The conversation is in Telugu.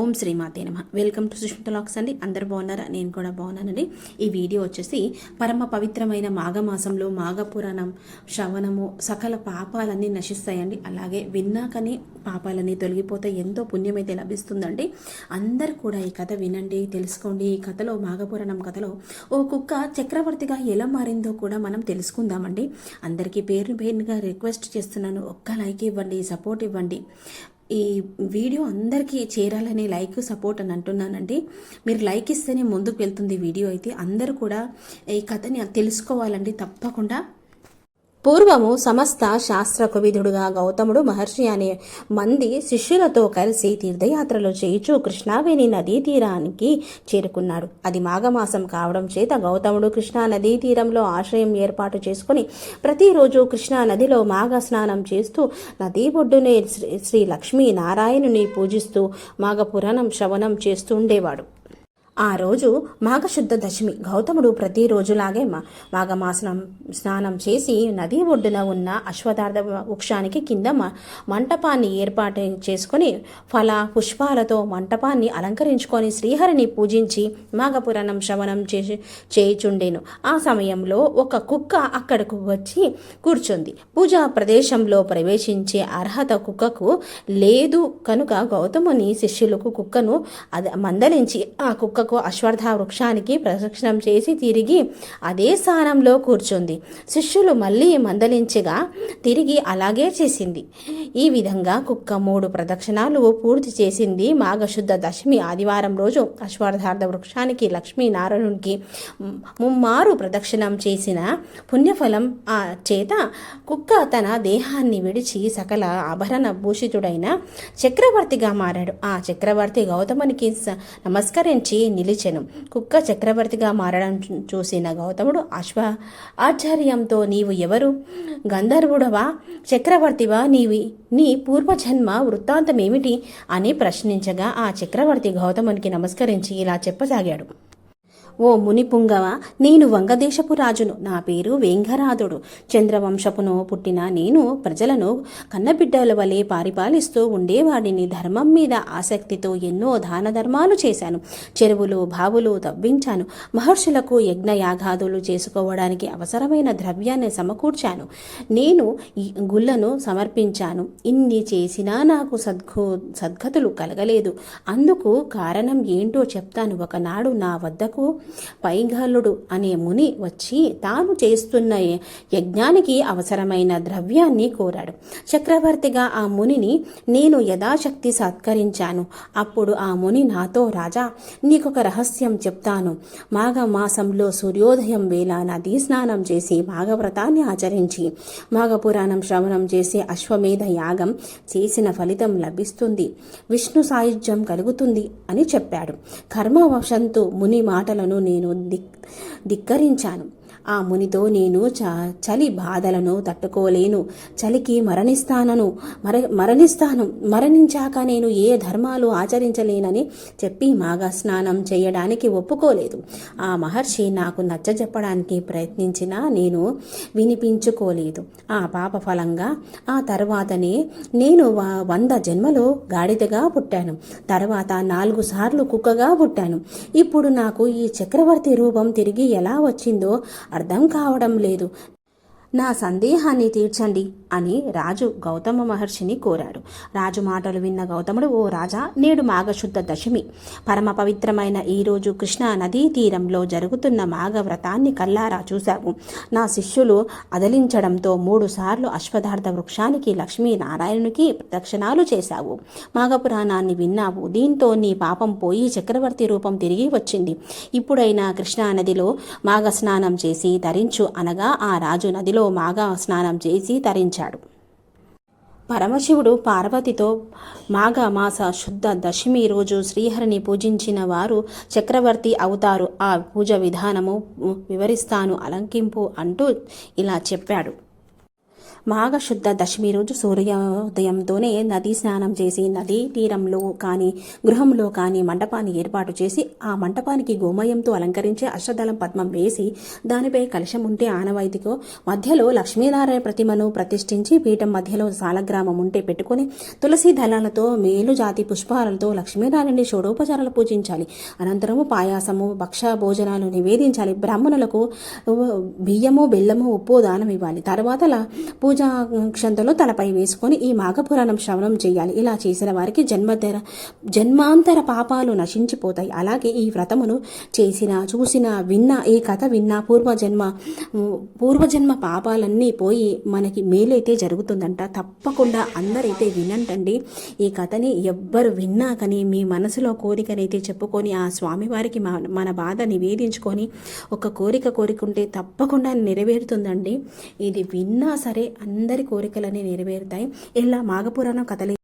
ఓం శ్రీమాతే నమ. వెల్కమ్ టు సుష్మిత లాక్స్ అండి. అందరు బాగున్నారా? నేను కూడా బాగున్నానండి. ఈ వీడియో వచ్చేసి పరమ పవిత్రమైన మాఘమాసంలో మాఘ పురాణం శ్రవణము సకల పాపాలన్నీ నశిస్తాయండి. అలాగే విన్నాకనే పాపాలన్నీ తొలగిపోతే ఎంతో పుణ్యమైతే లభిస్తుందండి. అందరు కూడా ఈ కథ వినండి తెలుసుకోండి. ఈ కథలో మాఘపురాణం కథలో ఓ కుక్క చక్రవర్తిగా ఎలా మారిందో కూడా మనం తెలుసుకుందామండి. అందరికీ పేరు పేరుగా రిక్వెస్ట్ చేస్తున్నాను. ఒక్క లైక్ ఇవ్వండి సపోర్ట్ ఇవ్వండి. ఈ వీడియో అందరికీ చేరాలని లైక్ సపోర్ట్ అని అంటున్నానండి. మీరు లైక్ ఇస్తేనే ముందుకు వెళ్తుంది వీడియో అయితే. అందరూ కూడా ఈ కథని తెలుసుకోవాలండి తప్పకుండా. పూర్వము సమస్త శాస్త్ర కువిధుడుగా గౌతముడు మహర్షి అనే మంది శిష్యులతో కలిసి తీర్థయాత్రలు చేయుచు కృష్ణావేణి నదీ తీరానికి చేరుకున్నాడు. అది మాఘమాసం కావడం చేత గౌతముడు కృష్ణా నదీ తీరంలో ఆశ్రయం ఏర్పాటు చేసుకుని ప్రతిరోజు కృష్ణా నదిలో మాఘ స్నానం చేస్తూ నదీ ఒడ్డునే శ్రీ శ్రీ లక్ష్మీ నారాయణుని పూజిస్తూ మాఘ పురాణం శ్రవణం చేస్తూ ఉండేవాడు. ఆ రోజు మాఘశుద్ధ దశమి. గౌతముడు ప్రతిరోజులాగే మా మాఘమాసనం స్నానం చేసి నదీ ఒడ్డున ఉన్న అశ్వతార్థ వృక్షానికి కింద మంటపాన్ని ఏర్పాటు చేసుకొని ఫల పుష్పాలతో మంటపాన్ని అలంకరించుకొని శ్రీహరిని పూజించి మాఘపురాణం శ్రవణం చేసి చేయుచుండెను. ఆ సమయంలో ఒక కుక్క అక్కడకు వచ్చి కూర్చుంది. పూజా ప్రదేశంలో ప్రవేశించే అర్హత కుక్కకు లేదు. కనుక గౌతముని శిష్యులకు కుక్కను అద మందలించి ఆ కుక్క కుక్కకు అశ్వర్థ వృక్షానికి ప్రదక్షిణం చేసి తిరిగి అదే స్థానంలో కూర్చుంది. శిష్యులు మళ్ళీ మందలించగా తిరిగి అలాగే చేసింది. ఈ విధంగా కుక్క మూడు ప్రదక్షిణాలు పూర్తి చేసింది మాఘశుద్ధ దశమి ఆదివారం రోజు. అశ్వర్థార్థ వృక్షానికి లక్ష్మీనారాయణునికి ముమ్మారు ప్రదక్షిణం చేసిన పుణ్యఫలం ఆ చేత కుక్క తన దేహాన్ని విడిచి సకల ఆభరణ భూషితుడైన చక్రవర్తిగా మారాడు. ఆ చక్రవర్తి గౌతమునికి నమస్కరించి నిలిచెను. కుక్క చక్రవర్తిగా మారడం చూసిన గౌతముడు అశ్వ ఆశ్చర్యంతో నీవు ఎవరు? గంధర్వుడవా? చక్రవర్తివా? నీవి నీ పూర్వజన్మ వృత్తాంతమేమిటి? అని ప్రశ్నించగా ఆ చక్రవర్తి గౌతమునికి నమస్కరించి ఇలా చెప్పసాగాడు. ఓ ముని పుంగవ నేను వంగదేశపు రాజును. నా పేరు వేంగరాధుడు చంద్రవంశపును పుట్టిన నేను ప్రజలను కన్నబిడ్డల వలె పరిపాలిస్తూ ఉండేవాడిని. ధర్మం మీద ఆసక్తితో ఎన్నో దాన ధర్మాలు చేశాను. చెరువులు బావులు తవ్వించాను. మహర్షులకు యజ్ఞయాగాదులు చేసుకోవడానికి అవసరమైన ద్రవ్యాన్ని సమకూర్చాను. నేను ఈ గుళ్ళను సమర్పించాను. ఇన్ని చేసినా నాకు సద్గు సద్గతులు కలగలేదు. అందుకు కారణం ఏంటో చెప్తాను. ఒకనాడు నా వద్దకు పైగలుడు అనే ముని వచ్చి తాను చేస్తున్న యజ్ఞానికి అవసరమైన ద్రవ్యాన్ని కోరాడు. చక్రవర్తిగా ఆ మునిని నేను యథాశక్తి సత్కరించాను. అప్పుడు ఆ ముని నాతో రాజా నీకొక రహస్యం చెప్తాను. మాఘ మాసంలో సూర్యోదయం వేళ నదీ స్నానం చేసి మాఘవ్రతాన్ని ఆచరించి మాఘ పురాణం శ్రవణం చేసి అశ్వమేధ యాగం చేసిన ఫలితం లభిస్తుంది. విష్ణు సాయుధ్యం కలుగుతుంది అని చెప్పాడు. కర్మవశంతు ముని మాటలను నేను దిక్ ధిక్కరించాను. ఆ మునితో నేను చ చలి బాధలను తట్టుకోలేను. చలికి మరణిస్తానను మర మరణిస్తాను. మరణించాక నేను ఏ ధర్మాలు ఆచరించలేనని చెప్పి మాగా స్నానం చేయడానికి ఒప్పుకోలేదు. ఆ మహర్షి నాకు నచ్చజెప్పడానికి ప్రయత్నించినా నేను వినిపించుకోలేదు. ఆ పాప ఫలంగా ఆ తర్వాతనే నేను వ- వంద జన్మలో గాడిదగా పుట్టాను. తర్వాత నాలుగు సార్లు కుక్కగా పుట్టాను. ఇప్పుడు నాకు ఈ చక్రవర్తి రూపం తిరిగి ఎలా వచ్చిందో అర్థం కావడం లేదు. నా సందేహాన్ని తీర్చండి అని రాజు గౌతమ మహర్షిని కోరాడు. రాజు మాటలు విన్న గౌతముడు ఓ రాజా నేడు మాఘశుద్ధ దశమి. పరమ పవిత్రమైన ఈ రోజు కృష్ణా నదీ తీరంలో జరుగుతున్న మాఘ వ్రతాన్ని కల్లారా చూశావు. నా శిష్యులు అదలించడంతో మూడు సార్లు అశ్వధార్థ వృక్షానికి లక్ష్మీనారాయణునికి ప్రదక్షిణాలు చేశావు. మాఘపురాణాన్ని విన్నావు. దీంతో నీ పాపం పోయి చక్రవర్తి రూపం తిరిగి వచ్చింది. ఇప్పుడైనా కృష్ణా నదిలో మాఘ స్నానం చేసి తరించు అనగా ఆ రాజు నదిలో మాగా స్నానం చేసి తరించాడు. పరమశివుడు పార్వతితో మాఘ మాస శుద్ధ దశమి రోజు శ్రీహరిని పూజించిన వారు చక్రవర్తి అవుతారు. ఆ పూజ విధానము వివరిస్తాను అలంకింపు అంటూ ఇలా చెప్పాడు. మాఘశుద్ధ దశమి రోజు సూర్యోదయంతోనే నదీ స్నానం చేసి నదీ తీరంలో కానీ గృహంలో కానీ మండపాన్ని ఏర్పాటు చేసి ఆ మంటపానికి గోమయంతో అలంకరించి అష్టదళం పద్మం వేసి దానిపై కలశం ఉంటే ఆనవాయితీకో మధ్యలో లక్ష్మీనారాయణ ప్రతిమను ప్రతిష్ఠించి పీఠం మధ్యలో సాలగ్రామం ఉంటే పెట్టుకొని తులసి దళాలతో మేలు జాతి పుష్పాలతో లక్ష్మీనారాయణ షోడోపచారాలు పూజించాలి. అనంతరము పాయాసము భక్ష భోజనాలు నివేదించాలి. బ్రాహ్మణులకు బియ్యము బెల్లము ఉప్పు దానం ఇవ్వాలి. తర్వాత పూజా క్షంతలో తలపై వేసుకొని ఈ మాఘపురాణం శ్రవణం చేయాలి. ఇలా చేసిన వారికి జన్మధర జన్మాంతర పాపాలు నశించిపోతాయి. అలాగే ఈ వ్రతమును చేసిన చూసిన విన్న ఈ కథ విన్న పూర్వజన్మ పూర్వజన్మ పాపాలన్నీ పోయి మనకి మేలైతే జరుగుతుందంట. తప్పకుండా అందరైతే వినంటండి ఈ కథని ఎవ్వరు విన్నా కానీ మీ మనసులో కోరికనైతే చెప్పుకొని ఆ స్వామివారికి మన బాధ నివేదించుకొని ఒక కోరిక కోరికుంటే తప్పకుండా నెరవేరుతుందండి. ఇది విన్నా సరే అందరి కోరికలన్నీ నెరవేరుతాయి. ఇలా మాఘపురాణం కథలు